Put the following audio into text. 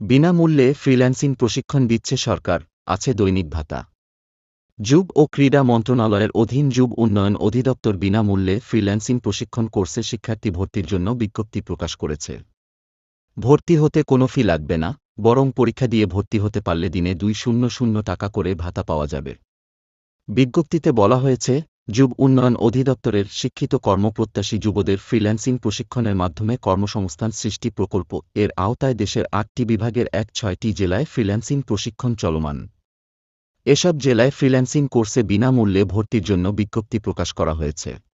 বিনামূল্যে ফ্রিল্যান্সিং প্রশিক্ষণ দিচ্ছে সরকার, আছে দৈনিক ভাতা। যুব ও ক্রীড়া মন্ত্রণালয়ের অধীন যুব উন্নয়ন অধিদপ্তর বিনামূল্যে ফ্রিল্যান্সিং প্রশিক্ষণ কোর্সে শিক্ষার্থী ভর্তির জন্য বিজ্ঞপ্তি প্রকাশ করেছে। ভর্তি হতে কোনো ফি লাগবে না, বরং পরীক্ষা দিয়ে ভর্তি হতে পারলে দিনে দুই শূন্য শূন্য টাকা করে ভাতা পাওয়া যাবে। বিজ্ঞপ্তিতে বলা হয়েছে যুব উন্নয়ন অধিদপ্তরের শিক্ষিত কর্মপ্রত্যাশী যুবদের ফ্রিল্যান্সিং প্রশিক্ষণের মাধ্যমে কর্মসংস্থান সৃষ্টি প্রকল্প। এর আওতায় দেশের আটটি বিভাগের এক ছয়টি জেলায় ফ্রিল্যান্সিং প্রশিক্ষণ চলমান। এসব জেলায় ফ্রিল্যান্সিং কোর্সে বিনামূল্যে ভর্তির জন্য বিজ্ঞপ্তি প্রকাশ করা হয়েছে।